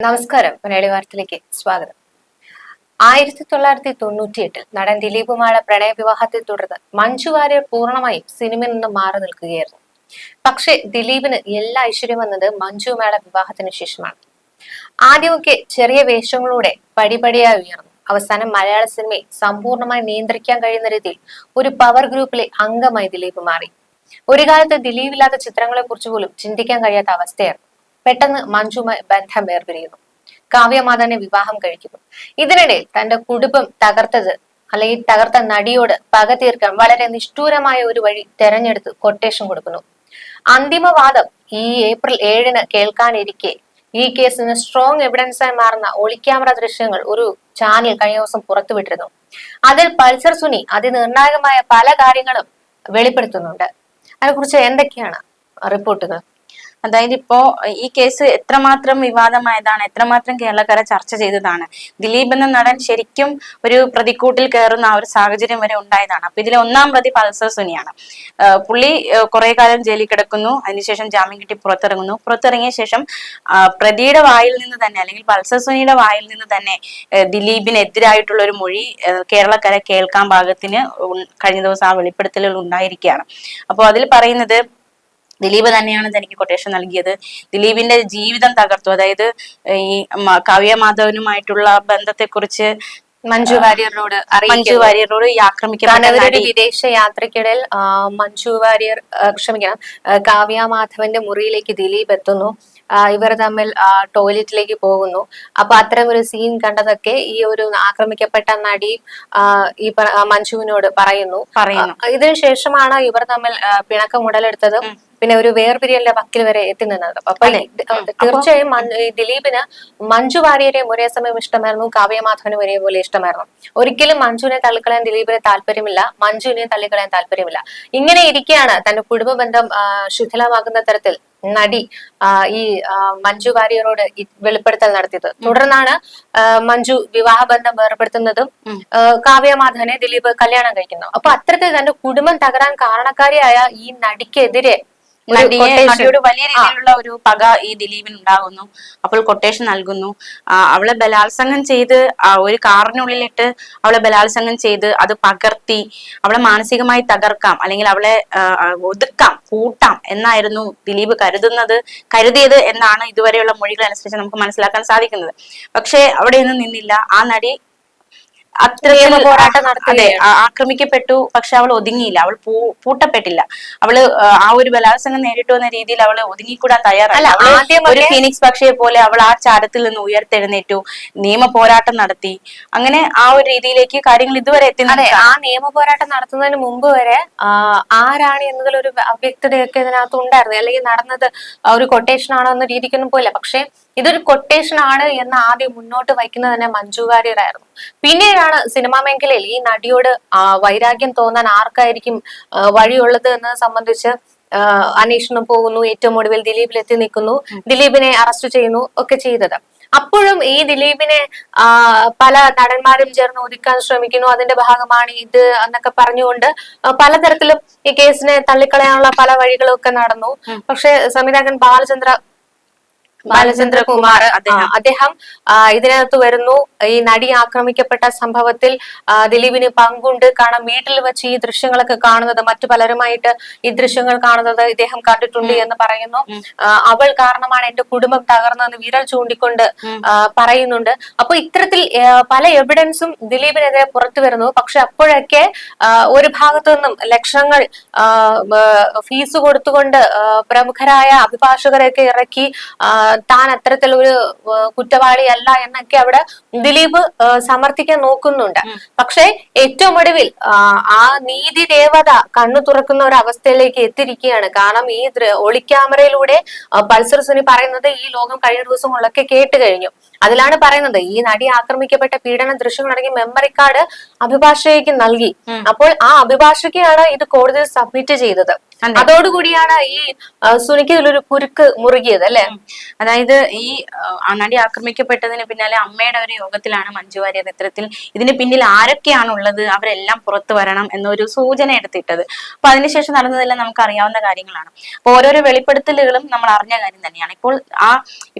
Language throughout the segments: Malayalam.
നമസ്കാരം. മലയാളി വാർത്തയിലേക്ക് സ്വാഗതം. ആയിരത്തി തൊള്ളായിരത്തി തൊണ്ണൂറ്റിയെട്ടിൽ നടൻ ദിലീപുമായുള്ള പ്രണയ വിവാഹത്തെ തുടർന്ന് മഞ്ജു വാര്യർ പൂർണമായും സിനിമയിൽ നിന്ന് മാറി നിൽക്കുകയായിരുന്നു. പക്ഷേ ദിലീപിന് എല്ലാ ഐശ്വര്യം വന്നത് മഞ്ജുവുമായുള്ള വിവാഹത്തിന് ശേഷമാണ്. ആദ്യമൊക്കെ ചെറിയ വേഷങ്ങളോടെ പടിപടിയായി ഉയർന്നു. അവസാനം മലയാള സിനിമയെ സമ്പൂർണമായി നിയന്ത്രിക്കാൻ കഴിയുന്ന രീതിയിൽ ഒരു പവർ ഗ്രൂപ്പിലെ അംഗമായി ദിലീപ് മാറി. ഒരു കാലത്ത് ദിലീപില്ലാത്ത ചിത്രങ്ങളെ കുറിച്ച് പോലും ചിന്തിക്കാൻ കഴിയാത്ത അവസ്ഥയായിരുന്നു. പെട്ടെന്ന് മഞ്ജുമായി ബന്ധം വേർപിരിയുന്നു. കാവ്യമാധവനെ വിവാഹം കഴിക്കുന്നു. ഇതിനിടയിൽ തന്റെ കുടുംബം തകർത്തത് അല്ലെങ്കിൽ തകർത്ത നടിയോട് പക തീർക്കാൻ വളരെ നിഷ്ഠൂരമായ ഒരു വഴി തെരഞ്ഞെടുത്ത് കൊട്ടേഷൻ കൊടുക്കുന്നു. അന്തിമവാദം ഈ ഏപ്രിൽ ഏഴിന് കേൾക്കാനിരിക്കെ ഈ കേസിന് സ്ട്രോങ് എവിഡൻസായി മാറുന്ന ഒളിക്യാമറ ദൃശ്യങ്ങൾ ഒരു ചാനൽ കഴിഞ്ഞ ദിവസം പുറത്തുവിട്ടിരുന്നു. അതിൽ പൾസർ സുനി അതിനിർണായകമായ പല കാര്യങ്ങളും വെളിപ്പെടുത്തുന്നുണ്ട്. അതിനെക്കുറിച്ച് എന്തൊക്കെയാണ് റിപ്പോർട്ടുകൾ? അതായത് ഇപ്പോ ഈ കേസ് എത്രമാത്രം വിവാദമായതാണ് എത്രമാത്രം കേരളക്കാരെ ചർച്ച ചെയ്തതാണ്. ദിലീപ് എന്ന നടൻ ശരിക്കും ഒരു പ്രതിക്കൂട്ടിൽ കയറുന്ന ആ ഒരു സാഹചര്യം വരെ ഉണ്ടായതാണ്. അപ്പൊ ഇതിലെ ഒന്നാം പ്രതി പൾസർ സുനിയാണ്. പുള്ളി കുറെ കാലം ജയിലിൽ കിടക്കുന്നു. അതിനുശേഷം ജാമ്യം കിട്ടി പുറത്തിറങ്ങുന്നു. പുറത്തിറങ്ങിയ ശേഷം പ്രതിയുടെ വായിൽ നിന്ന് തന്നെ അല്ലെങ്കിൽ പൾസർ സുനിയുടെ വായിൽ നിന്ന് തന്നെ ദിലീപിനെതിരായിട്ടുള്ള ഒരു മൊഴി കേരളക്കാരെ കേൾക്കാൻ ഭാഗത്തിന് കഴിഞ്ഞ ദിവസം ആ വെളിപ്പെടുത്തലുകൾ ഉണ്ടായിരിക്കുകയാണ്. അപ്പോൾ അതിൽ പറയുന്നത് ദിലീപ് തന്നെയാണ് തനിക്ക് കൊട്ടേഷൻ നൽകിയത്. ദിലീപിന്റെ ജീവിതം തകർത്തു. അതായത് ഈ കാവ്യ മാധവനുമായിട്ടുള്ള ബന്ധത്തെക്കുറിച്ച് മഞ്ജു വാര്യറിനോട് മഞ്ജു വാര്യറിനോട് ഈ നടി വിദേശ യാത്രക്കിടയിൽ മഞ്ജു വാര്യർ ക്ഷമിക്കണം കാവ്യ മാധവന്റെ മുറിയിലേക്ക് ദിലീപ് എത്തുന്നു. ഇവർ തമ്മിൽ ടോയ്ലറ്റിലേക്ക് പോകുന്നു. അപ്പൊ അത്തരം ഒരു സീൻ കണ്ടതൊക്കെ ഈ ഒരു ആക്രമിക്കപ്പെട്ട നടി ഈ മഞ്ജുവിനോട് പറയുന്നു. ഇതിനു ശേഷമാണ് ഇവർ തമ്മിൽ പിണക്കം ഉടലെടുത്തതും പിന്നെ ഒരു വേർപിരിയലിന്റെ വക്കിൽ വരെ എത്തി നിന്നത്. അപ്പൊ തീർച്ചയായും ദിലീപിന് മഞ്ജു വാര്യരെയും ഒരേ സമയം ഇഷ്ടമായിരുന്നു കാവ്യമാധവനും ഒരേപോലെ ഇഷ്ടമായിരുന്നു. ഒരിക്കലും മഞ്ജുവിനെ തള്ളിക്കളയാൻ ദിലീപിന് താല്പര്യമില്ല മഞ്ജുവിനെ തള്ളിക്കളയാൻ താല്പര്യമില്ല. ഇങ്ങനെ ഇരിക്കെയാണ് തന്റെ കുടുംബ ബന്ധം ശിഥിലമാകുന്ന തരത്തിൽ നടി ഈ മഞ്ജു വാര്യരോട് വെളിപ്പെടുത്തൽ നടത്തിയത്. തുടർന്നാണ് മഞ്ജു വിവാഹബന്ധം വേർപെടുത്തുന്നതും കാവ്യമാധവനെ ദിലീപ് കല്യാണം കഴിക്കുന്നു. അപ്പൊ അത്തരത്തിൽ തന്റെ കുടുംബം തകരാൻ കാരണക്കാരിയായ ഈ നടിക്കെതിരെ നടിയോട് വലിയ രീതിയിലുള്ള ഒരു പക ഈ ദിലീപിന് ഉണ്ടാകുന്നു. അപ്പോൾ കൊട്ടേഷൻ നൽകുന്നു. അവളെ ബലാത്സംഗം ചെയ്ത് ഒരു കാറിനുള്ളിലിട്ട് അവളെ ബലാത്സംഗം ചെയ്ത് അത് പകർത്തി അവളെ മാനസികമായി തകർക്കാം അല്ലെങ്കിൽ അവളെ ഒതുക്കാം കൂട്ടാം എന്നായിരുന്നു ദിലീപ് കരുതുന്നത് കരുതിയത് എന്നാണ് ഇതുവരെയുള്ള മൊഴികൾ അനുസരിച്ച് നമുക്ക് മനസ്സിലാക്കാൻ സാധിക്കുന്നത്. പക്ഷേ അവിടെയൊന്നും നിന്നില്ല. ആ നടി അത്ര നിയമ പോരാട്ടം അതെ ആക്രമിക്കപ്പെട്ടു പക്ഷെ അവൾ ഒതുങ്ങിയില്ല. അവൾ പൂട്ടപ്പെട്ടില്ല. അവൾ ആ, ഒരു ബലാത്സംഗം നേരിട്ടു എന്ന രീതിയിൽ അവൾ ഒതുങ്ങിക്കൂടാൻ തയ്യാറല്ല. ഒരു ഫീനിക്സ് പക്ഷിയെ പോലെ അവൾ ആ ചാരത്തിൽ നിന്ന് ഉയർത്തെഴുന്നേറ്റു നിയമ പോരാട്ടം നടത്തി. അങ്ങനെ ആ ഒരു രീതിയിലേക്ക് കാര്യങ്ങൾ ഇതുവരെ എത്തി ആ നിയമ പോരാട്ടം നടത്തുന്നതിന് മുമ്പ് വരെ ആരാണ് എന്നതിലൊരു വ്യക്തതയൊക്കെ ഇതിനകത്ത് ഉണ്ടായിരുന്നു. അല്ലെങ്കിൽ നടന്നത് ഒരു കൊട്ടേഷൻ ആണോ എന്ന രീതിക്കൊന്നും പോയില്ല. പക്ഷെ ഇതൊരു കൊട്ടേഷൻ ആണ് എന്ന് ആദ്യം മുന്നോട്ട് വയ്ക്കുന്നത് തന്നെ മഞ്ജു വാര്യരായിരുന്നു. പിന്നീടാണ് സിനിമാ മേഖലയിൽ ഈ നടിയോട് വൈരാഗ്യം തോന്നാൻ ആർക്കായിരിക്കും വഴിയുള്ളത് എന്നത് സംബന്ധിച്ച് അന്വേഷണം പോകുന്നു. ഏറ്റവും ഒടുവിൽ ദിലീപിൽ എത്തി നിൽക്കുന്നു ദിലീപിനെ അറസ്റ്റ് ചെയ്യുന്നു ഒക്കെ ചെയ്തത്. അപ്പോഴും ഈ ദിലീപിനെ ആ, പല നടന്മാരും ചേർന്ന് ഒതുക്കാൻ ശ്രമിക്കുന്നു. അതിന്റെ ഭാഗമാണ് ഇത് എന്നൊക്കെ പറഞ്ഞുകൊണ്ട് പലതരത്തിലും ഈ കേസിനെ തള്ളിക്കളയാനുള്ള പല വഴികളും ഒക്കെ നടന്നു പക്ഷെ സംവിധായകൻ ബാലചന്ദ്ര ബാലചന്ദ്രകുമാർ അദ്ദേഹം. ഇതിനകത്ത് വരുന്നു. ഈ നടി ആക്രമിക്കപ്പെട്ട സംഭവത്തിൽ ദിലീപിന് പങ്കുണ്ട്. കാരണം വീട്ടിൽ വെച്ച് ഈ ദൃശ്യങ്ങളൊക്കെ കാണുന്നത് മറ്റു പലരുമായിട്ട് ഈ ദൃശ്യങ്ങൾ കാണുന്നത് ഇദ്ദേഹം കണ്ടിട്ടുണ്ട് എന്ന് പറയുന്നു. അവൾ കാരണമാണ് എന്റെ കുടുംബം തകർന്നതെന്ന് വിരൽ ചൂണ്ടിക്കൊണ്ട് പറയുന്നുണ്ട്. അപ്പൊ ഇത്തരത്തിൽ പല എവിഡൻസും ദിലീപിനെതിരെ പുറത്തു വരുന്നു. പക്ഷെ അപ്പോഴൊക്കെ ഒരു ഭാഗത്തു നിന്നും ലക്ഷങ്ങൾ ഫീസ് കൊടുത്തുകൊണ്ട് പ്രമുഖരായ അഭിഭാഷകരെയൊക്കെ ഇറക്കി താൻ അത്തരത്തിലൊരു കുറ്റവാളിയല്ല എന്നൊക്കെ അവിടെ ദിലീപ് സമർത്ഥിക്കാൻ നോക്കുന്നുണ്ട്. പക്ഷെ ഏറ്റവും ഒടുവിൽ ആ, നീതി ദേവത കണ്ണു തുറക്കുന്ന ഒരു അവസ്ഥയിലേക്ക് എത്തിയിരിക്കുകയാണ്. കാരണം ഈ ഒളിക്യാമറയിലൂടെ പൾസർ സുനി പറയുന്നത് ഈ ലോകം കഴിഞ്ഞ ദിവസങ്ങളിലൊക്കെ കേട്ട് കഴിഞ്ഞു. അതിലാണ് പറയുന്നത് ഈ നടി ആക്രമിക്കപ്പെട്ട പീഡന ദൃശ്യങ്ങളടങ്ങിയ മെമ്മറി കാർഡ് അഭിഭാഷകയ്ക്ക് നൽകി. അപ്പോൾ ആ അഭിഭാഷകയാണ് ഇത് കോടതിയിൽ സബ്മിറ്റ് ചെയ്തത്. അതോടുകൂടിയാണ് ഈ സുനിക്ക് ഇതിലൊരു കുരുക്ക് മുറുകിയത് അല്ലെ? അതായത് ഈ നടി ആക്രമിക്കപ്പെട്ടതിന് പിന്നാലെ അമ്മയുടെ ഒരു യോഗത്തിലാണ് മഞ്ജു വാര്യർ ഇത്തരത്തിൽ ഇതിന് പിന്നിൽ ആരൊക്കെയാണുള്ളത് അവരെല്ലാം പുറത്തു വരണം എന്നൊരു സൂചന എടുത്തിട്ടത്. അപ്പൊ അതിനുശേഷം നടന്നതെല്ലാം നമുക്ക് അറിയാവുന്ന കാര്യങ്ങളാണ്. അപ്പൊ ഓരോരോ വെളിപ്പെടുത്തലുകളും നമ്മൾ അറിഞ്ഞ കാര്യം തന്നെയാണ്. ഇപ്പോൾ ആ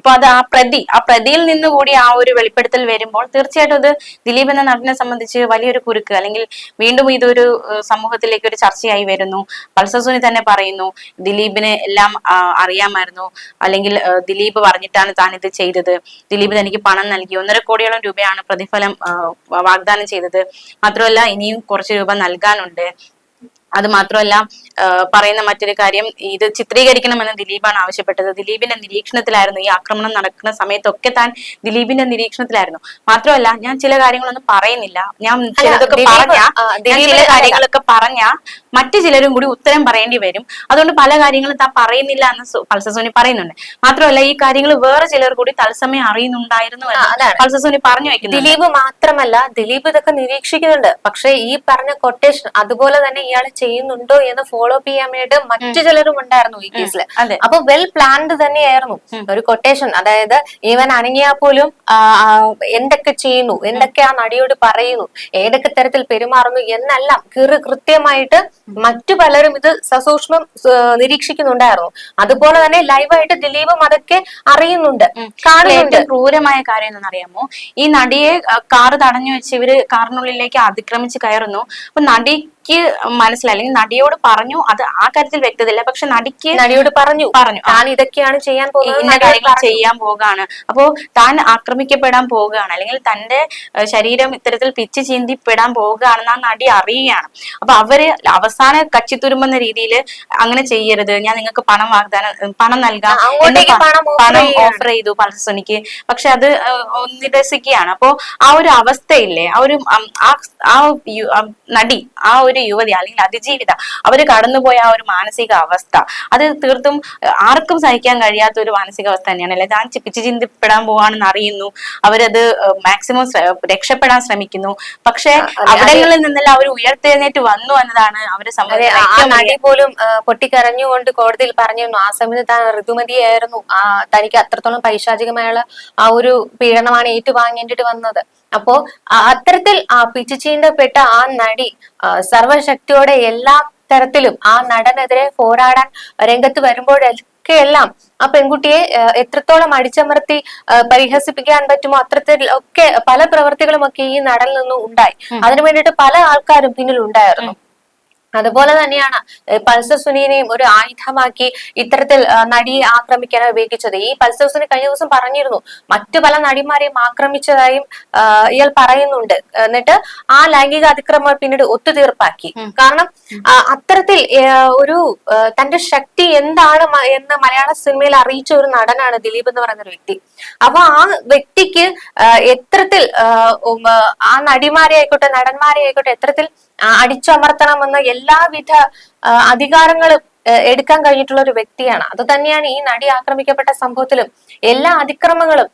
ഇപ്പൊ അത് ആ പ്രതി ആ പ്രതിയിൽ നിന്നുകൂടി ആ ഒരു വെളിപ്പെടുത്തൽ വരുമ്പോൾ തീർച്ചയായിട്ടും അത് ദിലീപ് എന്ന നടനെ സംബന്ധിച്ച് വലിയൊരു കുരുക്ക് അല്ലെങ്കിൽ വീണ്ടും ഇതൊരു സമൂഹത്തിലേക്ക് ഒരു ചർച്ചയായി വരുന്നു. പൾസസുനി തന്നെ പറയുന്നു. ദിലീപിന് എല്ലാം അറിയാമായിരുന്നു. അല്ലെങ്കിൽ ദിലീപ് പറഞ്ഞിട്ടാണ് താൻ ഇത് ചെയ്തത്. ദിലീപ് തനിക്ക് പണം നൽകി. ഒന്നര കോടിയോളം രൂപയാണ് പ്രതിഫലം വാഗ്ദാനം ചെയ്തത്. മാത്രമല്ല ഇനിയും കുറച്ച് രൂപ നൽകാനുണ്ട്. അത് മാത്രമല്ല പറയുന്ന മറ്റൊരു കാര്യം ഇത് ചിത്രീകരിക്കണമെന്ന് ദിലീപാണ് ആവശ്യപ്പെട്ടത്. ദിലീപിന്റെ നിരീക്ഷണത്തിലായിരുന്നു ഈ ആക്രമണം നടക്കുന്ന സമയത്തൊക്കെ താൻ ദിലീപിന്റെ നിരീക്ഷണത്തിലായിരുന്നു. മാത്രമല്ല ഞാൻ ചില കാര്യങ്ങളൊന്നും പറയുന്നില്ല. ഞാൻ ചിലതൊക്കെ പറഞ്ഞ ചില കാര്യങ്ങളൊക്കെ പറഞ്ഞ മറ്റു ചിലരും കൂടി ഉത്തരം പറയേണ്ടി വരും. അതുകൊണ്ട് പല കാര്യങ്ങളും താൻ പറയുന്നില്ല എന്ന് പൾസസോനി പറയുന്നുണ്ട്. മാത്രമല്ല ഈ കാര്യങ്ങൾ വേറെ ചിലർ കൂടി തത്സമയം അറിയുന്നുണ്ടായിരുന്നു. പൾസസോനി പറഞ്ഞു വെക്കുന്നു ദിലീപ് മാത്രമല്ല ദിലീപ് ഇതൊക്കെ നിരീക്ഷിക്കുന്നുണ്ട്. പക്ഷേ ഈ പറഞ്ഞ കൊട്ടേഷൻ അതുപോലെ തന്നെ ഇയാൾ ചെയ്യുന്നുണ്ടോ എന്ന് ഫോളോ അപ്പ് ചെയ്യാൻ വേണ്ടി മറ്റു ചിലരും ഉണ്ടായിരുന്നു ഈ കേസിൽ അപ്പൊ വെൽ പ്ലാൻഡ് തന്നെയായിരുന്നു. ഒരു കൊട്ടേഷൻ അതായത് ഈവൻ അനങ്ങിയാൽ പോലും എന്തൊക്കെ ചെയ്യുന്നു? എന്തൊക്കെ ആ നടിയോട് പറയുന്നു? ഏതൊക്കെ തരത്തിൽ പെരുമാറുന്നു? എന്നെല്ലാം കൃ- കൃത്യമായിട്ട് മറ്റു പലരും ഇത് സസൂക്ഷ്മം നിരീക്ഷിക്കുന്നുണ്ടായിരുന്നു. അതുപോലെ തന്നെ ലൈവായിട്ട് ദിലീപും അതൊക്കെ അറിയുന്നുണ്ട്. കാണുന്നുണ്ട്. ക്രൂരമായ കാര്യം എന്നറിയാമോ ഈ നടിയെ കാറ് തടഞ്ഞു വെച്ച് ഇവർ കാറിനുള്ളിലേക്ക് അതിക്രമിച്ച് കയറുന്നു. അപ്പൊ നടിക്ക് മനസ്സിലായി. അല്ലെങ്കിൽ നടിയോട് പറഞ്ഞു അത് ആ കാര്യത്തിൽ വ്യക്തതയില്ല. പക്ഷെ നടിക്ക് നടിയോട് പറഞ്ഞു. പറഞ്ഞു. താൻ ഇതൊക്കെയാണ് ചെയ്യാൻ ഇന്ന കാര്യങ്ങൾ ചെയ്യാൻ പോവുകയാണ്. അപ്പോ താൻ ആക്രമിക്കപ്പെടാൻ പോവുകയാണ്. അല്ലെങ്കിൽ തന്റെ ശരീരം ഇത്തരത്തിൽ പിച്ച് ചീന്തിപ്പെടാൻ പോവുകയാണെന്ന് ആ നടി അറിയുകയാണ്. അപ്പൊ അവർ അവസാന കച്ചിത്തുരുമ്പെന്ന രീതിയിൽ അങ്ങനെ ചെയ്യരുത്. ഞാൻ നിങ്ങൾക്ക് പണം വാഗ്ദാനം പണം നൽകാം പണം. ഓഫർ ചെയ്തു പൾസണിക്ക് പക്ഷെ അത് നിരസിക്കുകയാണ്. അപ്പോ ആ ഒരു അവസ്ഥയില്ലേ? ആ ഒരു ആ നടി ആ ഒരു യുവതി അല്ലെങ്കിൽ അതിജീവിത അവർ കടന്നുപോയ ആ ഒരു മാനസിക അവസ്ഥ അത് തീർത്തും ആർക്കും സഹിക്കാൻ കഴിയാത്ത ഒരു മാനസിക അവസ്ഥ തന്നെയാണ്. അല്ലെ? താൻ ചിപ്പിച്ച് ചിന്തിപ്പെടാൻ പോവാണെന്ന് അറിയുന്നു അവരത് മാക്സിമം രക്ഷപ്പെടാൻ ശ്രമിക്കുന്നു. പക്ഷെ അവിടങ്ങളിൽ നിന്നെല്ലാം അവർ ഉയർത്തെഴുന്നേറ്റ് വന്നു എന്നതാണ് അവരെ നടി പോലും പൊട്ടിക്കരഞ്ഞുകൊണ്ട് കോടതിയിൽ പറഞ്ഞിരുന്നു ആ സമയത്ത് താൻ ഋതുമതിയായിരുന്നു. ആ തനിക്ക് അത്രത്തോളം പൈശാചികമായുള്ള ആ ഒരു പീഡനമാണ് ഏറ്റുവാങ്ങേണ്ടിട്ട് വന്നത്. അപ്പോ അത്തരത്തിൽ ആ പിച്ചുചീന്തപ്പെട്ട ആ നടി സർവശക്തിയോടെ എല്ലാ തരത്തിലും ആ നടനെതിരെ പോരാടാൻ രംഗത്ത് വരുമ്പോഴൊക്കെയെല്ലാം ആ പെൺകുട്ടിയെ എത്രത്തോളം അടിച്ചമർത്തി പരിഹസിപ്പിക്കാൻ പറ്റുമോ അത്രത്തിൽ ഒക്കെ പല പ്രവർത്തികളും ഒക്കെ ഈ നടനിൽ നിന്നും ഉണ്ടായി. അതിനു വേണ്ടിയിട്ട് പല ആൾക്കാരും പിന്നിൽ ഉണ്ടായിരുന്നു അതുപോലെ തന്നെയാണ് പൾസർ സുനിയെയും ഒരു ആയുധമാക്കി ഇത്തരത്തിൽ നടിയെ ആക്രമിക്കാൻ ഉപയോഗിച്ചത്. ഈ പൾസർ സുനി കഴിഞ്ഞ ദിവസം പറഞ്ഞിരുന്നു മറ്റു പല നടിമാരെയും ആക്രമിച്ചതായും ഇയാൾ പറയുന്നുണ്ട്. എന്നിട്ട് ആ ലൈംഗിക അതിക്രമം പിന്നീട് ഒത്തുതീർപ്പാക്കി. കാരണം അത്തരത്തിൽ ഒരു തന്റെ ശക്തി എന്താണ് എന്ന് മലയാള സിനിമയിൽ അറിയിച്ച ഒരു നടനാണ് ദിലീപ് എന്ന് പറയുന്ന ഒരു വ്യക്തി. അപ്പൊ ആ വ്യക്തിക്ക് എത്രത്തിൽ ആ, നടിമാരെ ആയിക്കോട്ടെ നടന്മാരെ ആയിക്കോട്ടെ എത്രത്തിൽ അടിച്ചമർത്തണമെന്ന് എല്ലാവിധ അധികാരങ്ങളും എടുക്കാൻ കഴിഞ്ഞിട്ടുള്ള ഒരു വ്യക്തിയാണ്. അത് തന്നെയാണ് ഈ നടി ആക്രമിക്കപ്പെട്ട സംഭവത്തിലും എല്ലാ അതിക്രമങ്ങളും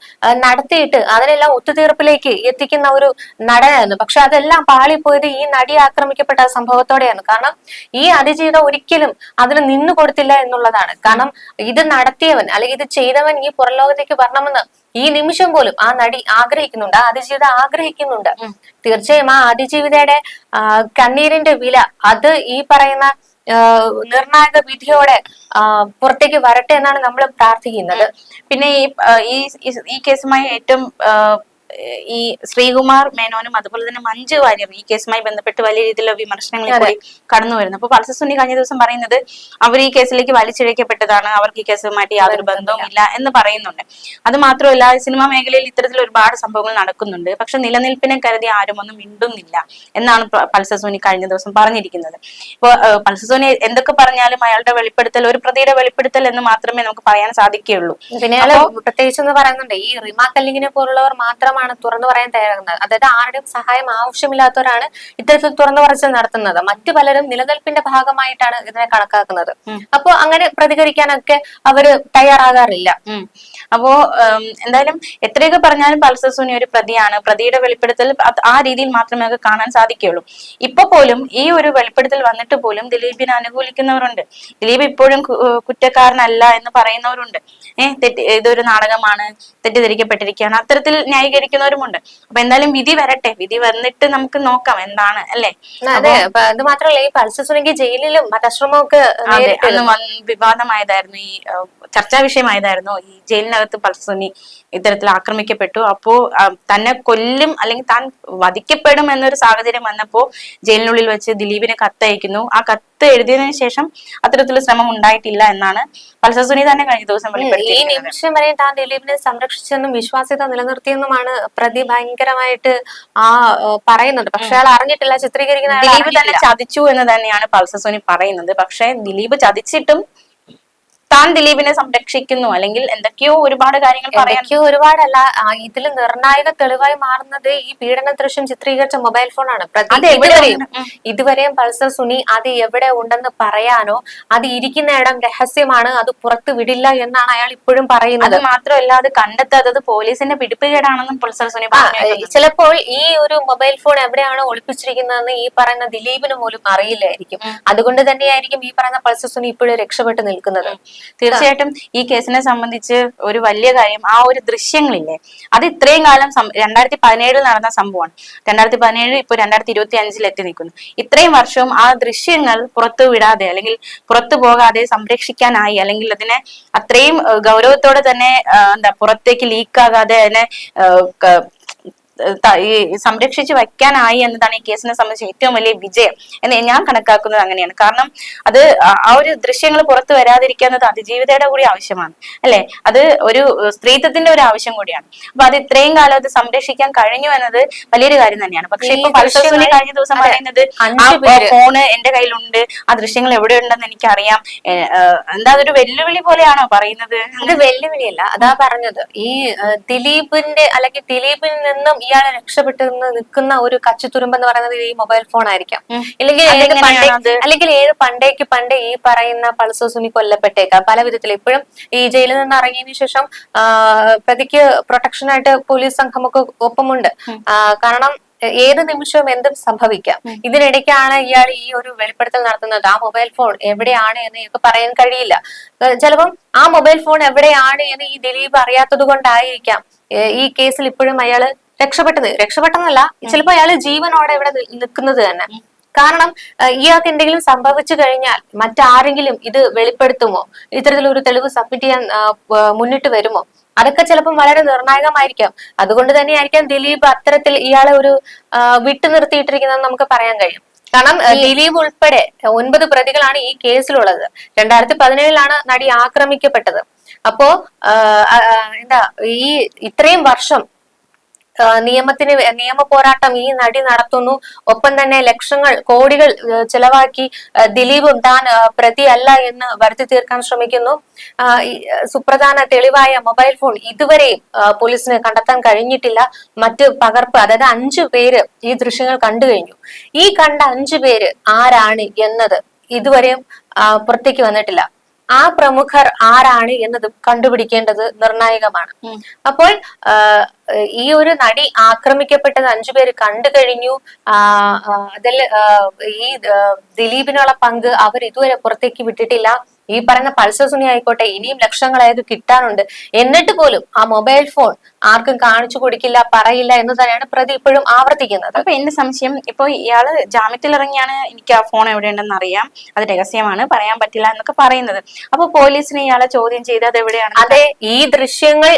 നടത്തിയിട്ട് അതിനെല്ലാം ഒത്തുതീർപ്പിലേക്ക് എത്തിക്കുന്ന ഒരു നടനായിരുന്നു. പക്ഷെ അതെല്ലാം പാളിപ്പോയത് ഈ നടി ആക്രമിക്കപ്പെട്ട സംഭവത്തോടെയാണ്. കാരണം ഈ അതിജീവിതം ഒരിക്കലും അതിന് നിന്നു കൊടുത്തില്ല എന്നുള്ളതാണ്. കാരണം ഇത് നടത്തിയവൻ അല്ലെങ്കിൽ ഇത് ചെയ്തവൻ ഈ പുറംലോകത്തേക്ക് വരണമെന്ന് ഈ നിമിഷം പോലും ആ നടി ആഗ്രഹിക്കുന്നുണ്ട്. ആ അതിജീവിത ആഗ്രഹിക്കുന്നുണ്ട്. തീർച്ചയായും ആ അതിജീവിതയുടെ കണ്ണീരിന്റെ വില അത് ഈ പറയുന്ന നിർണായക വിധിയോടെ പുറത്തേക്ക് വരട്ടെ എന്നാണ് നമ്മൾ പ്രാർത്ഥിക്കുന്നത്. പിന്നെ ഈ ഈ കേസുമായി ഏറ്റവും ഈ ശ്രീകുമാർ മേനോനും അതുപോലെ തന്നെ മഞ്ജു വാര്യം ഈ കേസുമായി ബന്ധപ്പെട്ട് വലിയ രീതിയിലുള്ള വിമർശനങ്ങൾ കൂടി കടന്നു വരുന്നു. അപ്പൊ പൾസർ സുനി കഴിഞ്ഞ ദിവസം പറയുന്നത് അവർ ഈ കേസിലേക്ക് വലിച്ചിഴക്കപ്പെട്ടതാണ് അവർക്ക് ഈ കേസുമായിട്ട് യാതൊരു ബന്ധവും ഇല്ല എന്ന് പറയുന്നുണ്ട്. അത് മാത്രമല്ല സിനിമാ മേഖലയിൽ ഇത്തരത്തിൽ ഒരുപാട് സംഭവങ്ങൾ നടക്കുന്നുണ്ട്. പക്ഷെ നിലനിൽപ്പിനെ കരുതി ആരും ഒന്നും മിണ്ടുന്നില്ല എന്നാണ് പൾസർ സോനി കഴിഞ്ഞ ദിവസം പറഞ്ഞിരിക്കുന്നത്. ഇപ്പൊ പൾസർ സുനി എന്തൊക്കെ പറഞ്ഞാലും അയാളുടെ വെളിപ്പെടുത്തൽ ഒരു പ്രതിയുടെ വെളിപ്പെടുത്തൽ എന്ന് മാത്രമേ നമുക്ക് പറയാൻ സാധിക്കുകയുള്ളൂ. പിന്നെ പ്രത്യേകിച്ച് പറയുന്നുണ്ട്. ഈ റിമാ കല്ലിങ്ങിനെ പോലുള്ളവർ മാത്രമാണ് മാത്രമാണ് തുറന്നു പറയാൻ തയ്യാറാകുന്നത്. അതായത് ആരുടെയും സഹായം ആവശ്യമില്ലാത്തവരാണ് ഇത്തരത്തിൽ തുറന്നു പറച്ചിൽ നടത്തുന്നത്. മറ്റു പലരും നിലനിൽപ്പിന്റെ ഭാഗമായിട്ടാണ് ഇതിനെ കണക്കാക്കുന്നത്. അപ്പോ അങ്ങനെ പ്രതികരിക്കാനൊക്കെ അവർ തയ്യാറാകാറില്ല. അപ്പോ എന്തായാലും എത്രയൊക്കെ പറഞ്ഞാലും പൾസർ സുനി ഒരു പ്രതിയാണ്. പ്രതിയുടെ വെളിപ്പെടുത്തൽ ആ രീതിയിൽ മാത്രമേ അത് കാണാൻ സാധിക്കുകയുള്ളൂ. ഇപ്പൊ പോലും ഈ ഒരു വെളിപ്പെടുത്തൽ വന്നിട്ട് പോലും ദിലീപിനെ അനുകൂലിക്കുന്നവരുണ്ട്. ദിലീപ് ഇപ്പോഴും കുറ്റക്കാരനല്ല എന്ന് പറയുന്നവരുണ്ട്. ഏഹ് തെറ്റ് ഇതൊരു നാടകമാണ് തെറ്റിദ്ധരിക്കപ്പെട്ടിരിക്കുകയാണ്. അത്തരത്തിൽ ന്യായീകരിക്കുന്നവരുമുണ്ട് അപ്പൊ എന്തായാലും വിധി വരട്ടെ. വിധി വന്നിട്ട് നമുക്ക് നോക്കാം എന്താണ് അല്ലെ? അതെ. അത് മാത്രമല്ല ഈ പൾസസുനിക്ക് ജയിലിലും വധശ്രമമൊക്കെ വിവാദമായതായിരുന്നു ഈ ചർച്ചാ വിഷയമായതായിരുന്നു ഈ ജയിലിനകത്ത് പൾസുനി ഇത്തരത്തിൽ ആക്രമിക്കപ്പെട്ടു. അപ്പോ തന്നെ കൊല്ലും അല്ലെങ്കിൽ താൻ വധിക്കപ്പെടും എന്നൊരു സാഹചര്യം വന്നപ്പോ ജയിലിനുള്ളിൽ വെച്ച് ദിലീപിന് കത്തയക്കുന്നു. ആ കത്ത് എഴുതിയതിനു ശേഷം അത്തരത്തിലുള്ള ശ്രമം ഉണ്ടായിട്ടില്ല എന്നാണ് പൾസസുനി തന്നെ കഴിഞ്ഞ ദിവസം ഈ നിമിഷം വരെ താൻ ദിലീപിനെ സംരക്ഷിച്ചെന്നും വിശ്വാസ്യത നിലനിർത്തിയെന്നുമാണ് പ്രതി ഭയങ്കരമായിട്ട് ആ പറയുന്നുണ്ട് പറയുന്നത്. പക്ഷെ അയാൾ അറിഞ്ഞിട്ടില്ല ചിത്രീകരിക്കുന്ന ദിലീപ് തന്നെ. ചതിച്ചു എന്ന് തന്നെയാണ് പൾസസുനി പറയുന്നത്. പക്ഷെ ദിലീപ് ചതിച്ചിട്ടും താൻ ദിലീപിനെ സംരക്ഷിക്കുന്നു അല്ലെങ്കിൽ എന്തൊക്കെയോ ഒരുപാട് കാര്യങ്ങൾ പറയാൻ എന്തൊക്കെയോ ഒരുപാടല്ല. ഇതിൽ നിർണായക തെളിവായി മാറുന്നത് ഈ പീഡന ദൃശ്യം ചിത്രീകരിച്ച മൊബൈൽ ഫോണാണ്. ഇതുവരെയും ഇതുവരെയും. പൾസർ സുനി അത് എവിടെ ഉണ്ടെന്ന് പറയാനോ അത് ഇരിക്കുന്ന ഇടം രഹസ്യമാണ് അത് പുറത്തു വിടില്ല എന്നാണ് അയാൾ ഇപ്പോഴും പറയുന്നത്. അത് മാത്രമല്ല അത് കണ്ടെത്താത്തത് പോലീസിന്റെ പിടിപ്പുകേടാണെന്നും പൾസർ സുനി ചിലപ്പോൾ ഈ ഒരു മൊബൈൽ ഫോൺ എവിടെയാണ് ഒളിപ്പിച്ചിരിക്കുന്നതെന്ന് ഈ പറയുന്ന ദിലീപിന് പോലും അറിയില്ലായിരിക്കും. അതുകൊണ്ട് തന്നെയായിരിക്കും ഈ പറയുന്ന പൾസർ സുനി ഇപ്പോഴും രക്ഷപ്പെട്ടു നിൽക്കുന്നത്. തീർച്ചയായിട്ടും ഈ കേസിനെ സംബന്ധിച്ച് ഒരു വലിയ കാര്യം ആ ഒരു ദൃശ്യങ്ങളില്ലേ അത് ഇത്രയും കാലം രണ്ടായിരത്തി പതിനേഴിൽ നടന്ന സംഭവമാണ്. രണ്ടായിരത്തി പതിനേഴ് ഇപ്പൊ രണ്ടായിരത്തി ഇരുപത്തി അഞ്ചിൽ എത്തി നിൽക്കുന്നു ഇത്രയും വർഷവും ആ ദൃശ്യങ്ങൾ പുറത്തു വിടാതെ അല്ലെങ്കിൽ പുറത്തു പോകാതെ സംരക്ഷിക്കാനായി അല്ലെങ്കിൽ അതിനെ അത്രയും ഗൗരവത്തോടെ തന്നെ എന്താ പുറത്തേക്ക് ലീക്കാകാതെ അതിനെ സംരക്ഷിച്ചു വയ്ക്കാനായി എന്നതാണ് ഈ കേസിനെ സംബന്ധിച്ച് ഏറ്റവും വലിയ വിജയം എന്ന് ഞാൻ കണക്കാക്കുന്നത് അങ്ങനെയാണ്. കാരണം അത് ആ- ഒരു ദൃശ്യങ്ങൾ പുറത്തു വരാതിരിക്കുന്നത് അതിജീവിതയുടെ കൂടി ആവശ്യമാണ് അല്ലെ? അത് ഒരു സ്ത്രീത്വത്തിന്റെ ഒരു ആവശ്യം കൂടിയാണ്. അപ്പൊ അത് ഇത്രയും കാലം അത് സംരക്ഷിക്കാൻ കഴിഞ്ഞു എന്നത് വലിയൊരു കാര്യം തന്നെയാണ്. പക്ഷെ ഈ ഇപ്പൊ പൾസസുനി കഴിഞ്ഞ ദിവസം പറയുന്നത് ഫോണ് എന്റെ കയ്യിലുണ്ട് ആ ദൃശ്യങ്ങൾ എവിടെ ഉണ്ടെന്ന് എനിക്കറിയാം. എന്താ അതൊരു വെല്ലുവിളി പോലെയാണോ പറയുന്നത്? അത് വെല്ലുവിളിയല്ല. അതാ പറഞ്ഞത്. ഈ ദിലീപിന്റെ അല്ലെങ്കിൽ ദിലീപിൽ നിന്നും ഇയാളെ രക്ഷപ്പെട്ട് നിന്ന് നിൽക്കുന്ന ഒരു കച്ചിത്തുരുമ്പ് എന്ന് പറയുന്നത് ഈ മൊബൈൽ ഫോൺ ആയിരിക്കാം. അല്ലെങ്കിൽ ഇല്ലെങ്കിൽ ഏത് പണ്ടേ അല്ലെങ്കിൽ ഏത് പണ്ടേക്ക് പണ്ടേ ഈ പറയുന്ന പൾസോസുനി കൊല്ലപ്പെട്ടേക്കാം. പല വിധത്തിൽ ഇപ്പോഴും ഈ ജയിലിൽ നിന്ന് ഇറങ്ങിയതിനു ശേഷം പ്രതിക്ക് പ്രൊട്ടക്ഷൻ ആയിട്ട് പോലീസ് സംഘമൊക്കെ ഒപ്പമുണ്ട്. കാരണം ഏത് നിമിഷവും എന്തും സംഭവിക്കാം. ഇതിനിടയ്ക്കാണ് ഇയാൾ ഈ ഒരു വെളിപ്പെടുത്തൽ നടത്തുന്നത്. ആ മൊബൈൽ ഫോൺ എവിടെയാണ് എന്ന് ഇയാൾക്ക് പറയാൻ കഴിയില്ല. ചിലപ്പം ആ മൊബൈൽ ഫോൺ എവിടെയാണ് എന്ന് ഈ ദിലീപ് അറിയാത്തത് കൊണ്ടായിരിക്കാം. ഈ കേസിൽ ഇപ്പോഴും അയാൾ രക്ഷപ്പെട്ടത്. രക്ഷപ്പെട്ടെന്നല്ല ചിലപ്പോ അയാൾ ജീവനോടെ ഇവിടെ നിൽക്കുന്നത് തന്നെ. കാരണം ഇയാൾക്ക് എന്തെങ്കിലും സംഭവിച്ചു കഴിഞ്ഞാൽ മറ്റാരെങ്കിലും ഇത് വെളിപ്പെടുത്തുമോ? ഇത്തരത്തിലൊരു തെളിവ് സബ്മിറ്റ് ചെയ്യാൻ മുന്നിട്ട് വരുമോ? അതൊക്കെ ചിലപ്പം വളരെ നിർണായകമായിരിക്കാം. അതുകൊണ്ട് തന്നെയായിരിക്കാം ദിലീപ് അത്തരത്തിൽ ഇയാളെ ഒരു വിട്ടു നിർത്തിയിട്ടിരിക്കുന്നതെന്ന് നമുക്ക് പറയാൻ കഴിയും. കാരണം ദിലീപ് ഉൾപ്പെടെ ഒൻപത് പ്രതികളാണ് ഈ കേസിലുള്ളത്. രണ്ടായിരത്തി പതിനേഴിലാണ് നടി ആക്രമിക്കപ്പെട്ടത്. അപ്പോ എന്താ ഈ ഇത്രയും വർഷം നിയമത്തിന് നിയമ പോരാട്ടം ഈ നടി നടത്തുന്നു. ഒപ്പം തന്നെ ലക്ഷങ്ങൾ കോടികൾ ചെലവാക്കി ദിലീപ് താൻ പ്രതിയല്ല എന്ന് വരുത്തി തീർക്കാൻ ശ്രമിക്കുന്നു. സുപ്രധാന തെളിവായ മൊബൈൽ ഫോൺ ഇതുവരെയും പോലീസിന് കണ്ടെത്താൻ കഴിഞ്ഞിട്ടില്ല. മറ്റ് പകർപ്പ് അതായത് അഞ്ചു പേര് ഈ ദൃശ്യങ്ങൾ കണ്ടു കഴിഞ്ഞു. ഈ കണ്ട അഞ്ചു പേര് ആരാണ് എന്നത് ഇതുവരെയും പുറത്തേക്ക് വന്നിട്ടില്ല. ആ പ്രമുഖർ ആരാണ് എന്നതും കണ്ടുപിടിക്കേണ്ടത് നിർണായകമാണ്. അപ്പോൾ ഈ ഒരു നടി ആക്രമിക്കപ്പെട്ടത് അഞ്ചുപേര് കണ്ടു കഴിഞ്ഞു. അതിൽ ഈ ദിലീപിനുള്ള പങ്ക് അവർ ഇതുവരെ പുറത്തേക്ക് വിട്ടിട്ടില്ല. ഈ പറയുന്ന പൾസർ സുനി ആയിക്കോട്ടെ ഇനിയും ലക്ഷങ്ങൾ അയാൾക്ക് കിട്ടാനുണ്ട്. എന്നിട്ട് പോലും ആ മൊബൈൽ ഫോൺ ആർക്കും കാണിച്ചു കൊടുക്കില്ല പറയില്ല എന്ന് തന്നെയാണ് പ്രതി ഇപ്പോഴും ആവർത്തിക്കുന്നത്. അപ്പൊ എന്റെ സംശയം ഇപ്പൊ ഇയാൾ ജാമ്യത്തിൽ ഇറങ്ങിയാണ് എനിക്ക് ആ ഫോൺ എവിടെയുണ്ടെന്ന് അറിയാം. അത് രഹസ്യമാണ് പറയാൻ പറ്റില്ല എന്നൊക്കെ പറയുന്നത്. അപ്പൊ പോലീസിനെ ഇയാളെ ചോദ്യം ചെയ്ത് അത് എവിടെയാണ്? അതെ ഈ ദൃശ്യങ്ങൾ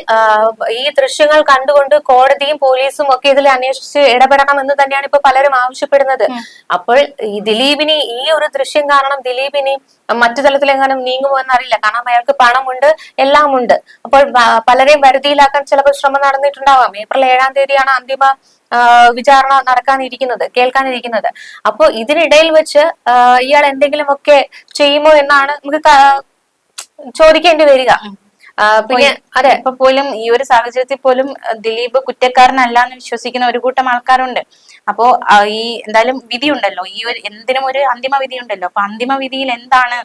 ഈ ദൃശ്യങ്ങൾ കണ്ടുകൊണ്ട് കോടതിയും പോലീസും ഒക്കെ ഇതിൽ അന്വേഷിച്ച് ഇടപെടണം എന്ന് തന്നെയാണ് ഇപ്പൊ പലരും ആവശ്യപ്പെടുന്നത്. അപ്പോൾ ഈ ദിലീപിന് ഈ ഒരു ദൃശ്യം കാരണം ദിലീപിന് മറ്റു തലത്തിലെങ്ങാനും നീങ്ങുമോ എന്നറിയില്ല കാരണം അയാൾക്ക് പണമുണ്ട് എല്ലാം ഉണ്ട് അപ്പോൾ പലരെയും വരുതിയിലാക്കാൻ ചിലപ്പോൾ ശ്രമം നടന്നിട്ടുണ്ടാവാം. ഏപ്രിൽ ഏഴാം തീയതിയാണ് അന്തിമ വിചാരണ നടക്കാനിരിക്കുന്നത് കേൾക്കാനിരിക്കുന്നത്. അപ്പോ ഇതിനിടയിൽ വെച്ച് ഇയാൾ എന്തെങ്കിലുമൊക്കെ ചെയ്യുമോ എന്നാണ് നമുക്ക് ചോദിക്കേണ്ടി വരിക. പിന്നെ അതെ. ഇപ്പൊ പോലും ഈ ഒരു സാഹചര്യത്തിൽ പോലും ദിലീപ് കുറ്റക്കാരനല്ല എന്ന് വിശ്വസിക്കുന്ന ഒരു കൂട്ടം ആൾക്കാരുണ്ട്. അപ്പോ ഈ എന്തായാലും വിധി ഉണ്ടല്ലോ ഈ ഒരു എന്തിനും ഒരു അന്തിമ വിധി ഉണ്ടല്ലോ അപ്പൊ അന്തിമ വിധിയിൽ എന്താണ്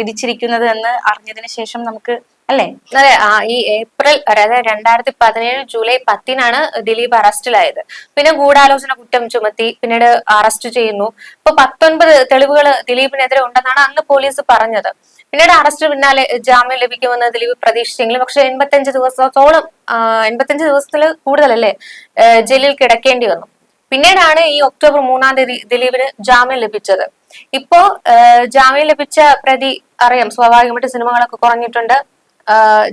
വിധിച്ചിരിക്കുന്നത് എന്ന് അറിഞ്ഞതിന് ശേഷം നമുക്ക് അല്ലേ? അതെ ഈ ഏപ്രിൽ അതായത് രണ്ടായിരത്തി പതിനേഴ് ജൂലൈ പത്തിനാണ് ദിലീപ് അറസ്റ്റിലായത്. പിന്നെ ഗൂഢാലോചന കുറ്റം ചുമത്തി പിന്നീട് അറസ്റ്റ് ചെയ്യുന്നു. ഇപ്പൊ പത്തൊൻപത് തെളിവുകൾ ദിലീപിനെതിരെ ഉണ്ടെന്നാണ് അന്ന് പോലീസ് പറഞ്ഞത്. പിന്നീട് അറസ്റ്റ് പിന്നാലെ ജാമ്യം ലഭിക്കുമെന്ന് ദിലീപ് പ്രതീക്ഷിച്ചെങ്കിലും പക്ഷെ എൺപത്തഞ്ച് ദിവസത്തോളം എൺപത്തഞ്ച് ദിവസത്തിൽ കൂടുതലല്ലേ ജയിലിൽ കിടക്കേണ്ടി വന്നു. പിന്നീടാണ് ഈ ഒക്ടോബർ മൂന്നാം തീയതി ദിലീപിന് ജാമ്യം ലഭിച്ചത്. ഇപ്പോ ജാമ്യം ലഭിച്ച പ്രതി അറിയാം സ്വാഭാവികമായിട്ട് സിനിമകളൊക്കെ കുറഞ്ഞിട്ടുണ്ട്.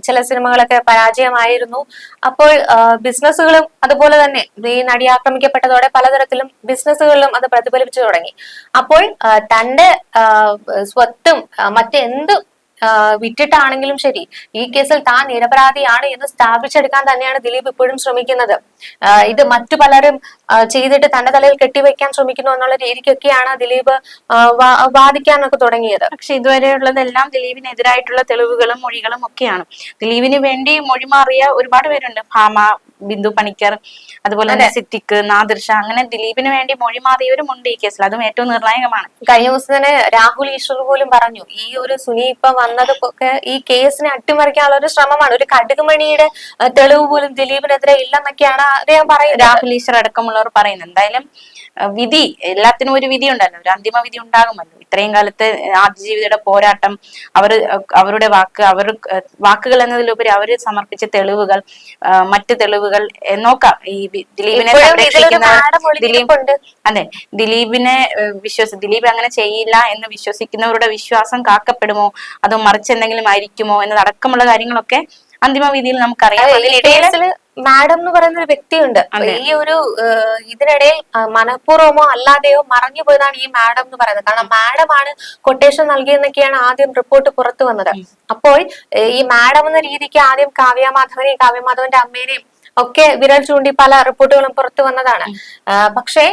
ചില സിനിമകളൊക്കെ പരാജയമായിരുന്നു. അപ്പോൾ ബിസിനസ്സുകളും അതുപോലെ തന്നെ ഈ നടി ആക്രമിക്കപ്പെട്ടതോടെ പലതരത്തിലും ബിസിനസ്സുകളിലും അത് പ്രതിഫലിപ്പിച്ചു തുടങ്ങി. അപ്പോൾ തന്റെ സ്വത്തും മറ്റെന്തും വിറ്റിട്ടാണെങ്കിലും ശരി. ഈ കേസിൽ താൻ നിരപരാധിയാണ് എന്ന് സ്ഥാപിച്ചെടുക്കാൻ തന്നെയാണ് ദിലീപ് ഇപ്പോഴും ശ്രമിക്കുന്നത്. ഇത് മറ്റു പലരും ചെയ്തിട്ട് തന്റെ തലയിൽ കെട്ടിവെക്കാൻ ശ്രമിക്കുന്നു എന്നുള്ള രീതിക്കൊക്കെയാണ് ദിലീപ് വാദിക്കാനൊക്കെ തുടങ്ങിയത്. പക്ഷെ ഇതുവരെയുള്ളതെല്ലാം ദിലീപിനെതിരായിട്ടുള്ള തെളിവുകളും മൊഴികളും ഒക്കെയാണ്. ദിലീപിന് വേണ്ടി മൊഴിമാറിയ ഒരുപാട് പേരുണ്ട്. ഭാമ ബിന്ദു പണിക്കർ അതുപോലെ തന്നെ സിറ്റിക്ക് നാദിർഷ അങ്ങനെ ദിലീപിന് വേണ്ടി മൊഴി മാറിയവരുമുണ്ട് ഈ കേസിൽ. അതും ഏറ്റവും നിർണായകമാണ്. കഴിഞ്ഞ ദിവസം തന്നെ രാഹുൽ ഈശ്വർ പോലും പറഞ്ഞു ഈ ഒരു സുനി ഇപ്പൊ വന്നതൊക്കെ ഈ കേസിനെ അട്ടിമറിക്കാനുള്ള ഒരു ശ്രമമാണ്. ഒരു കടുകുമണിയുടെ തെളിവ് പോലും ദിലീപിനെതിരെ ഇല്ലെന്നൊക്കെയാണ് അദ്ദേഹം പറയുന്നത്. രാഹുൽ ഈശ്വർ അടക്കമുള്ളവർ പറയുന്നത് എന്തായാലും വിധി. എല്ലാത്തിനും ഒരു വിധി ഉണ്ടല്ലോ ഒരു അന്തിമ വിധി ഉണ്ടാകുമല്ലോ. ഇത്രയും കാലത്തെ ആദ്യജീവിതയുടെ പോരാട്ടം അവർ അവരുടെ വാക്ക് അവർ വാക്കുകൾ എന്നതിലുപരി അവർ സമർപ്പിച്ച തെളിവുകൾ മറ്റ് തെളിവുകൾ നോക്കാം. ഈ ദിലീപിനെ ദിലീപ് അതെ ദിലീപിനെ വിശ്വസ ദിലീപ് അങ്ങനെ ചെയ്യില്ല എന്ന് വിശ്വസിക്കുന്നവരുടെ വിശ്വാസം കാക്കപ്പെടുമോ? അതോ മറിച്ച് എന്തെങ്കിലും ആയിരിക്കുമോ? എന്നതടക്കമുള്ള കാര്യങ്ങളൊക്കെ അന്തിമ വിധിയിൽ നമുക്കറിയാം മാഡം എന്ന് പറയുന്ന ഒരു വ്യക്തിയുണ്ട്. ഈ ഒരു ഇതിനിടയിൽ മനഃപൂർവമോ അല്ലാതെയോ മറഞ്ഞു പോയതാണ് ഈ മാഡം എന്ന് പറയുന്നത്. കാരണം മാഡം ആണ് കൊട്ടേഷൻ നൽകിയെന്നൊക്കെയാണ് ആദ്യം റിപ്പോർട്ട് പുറത്തു വന്നത്. അപ്പോൾ ഈ മാഡം എന്ന രീതിക്ക് ആദ്യം കാവ്യ മാധവനെയും കാവ്യ മാധവന്റെ അമ്മേനെയും ഒക്കെ വിരൽ ചൂണ്ടി പല റിപ്പോർട്ടുകളും പുറത്തു വന്നതാണ്. പക്ഷേ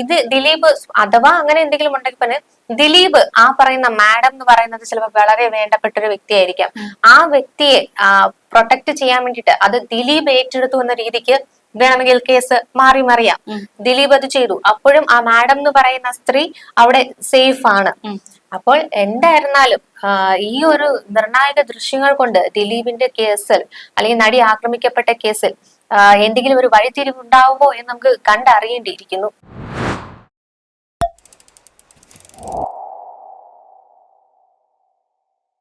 ഇത് ദിലീപ് അഥവാ അങ്ങനെ എന്തെങ്കിലും ഉണ്ടെങ്കിൽ പിന്നെ ദിലീപ് ആ പറയുന്ന മാഡം എന്ന് പറയുന്നത് ചിലപ്പോൾ വളരെ വേണ്ടപ്പെട്ട ഒരു വ്യക്തിയായിരിക്കാം ആ വ്യക്തിയെ പ്രൊട്ടക്ട് ചെയ്യാൻ വേണ്ടിയിട്ട് അത് ദിലീപ് ഏറ്റെടുത്തു എന്ന രീതിക്ക് വേണമെങ്കിൽ കേസ് മാറി മറിയാം. ദിലീപ് അത് ചെയ്തു. അപ്പോഴും ആ മാഡം എന്ന് പറയുന്ന സ്ത്രീ അവിടെ സേഫ് ആണ്. അപ്പോൾ എന്തായിരുന്നാലും ഈ ഒരു നിർണായക ദൃശ്യങ്ങൾ കൊണ്ട് ദിലീപിന്റെ കേസിൽ അല്ലെങ്കിൽ നടി ആക്രമിക്കപ്പെട്ട കേസിൽ എന്തെങ്കിലും ഒരു വഴിത്തിരിവ് ഉണ്ടാവുമോ എന്ന് നമുക്ക് കണ്ടറിയേണ്ടിയിരിക്കുന്നു.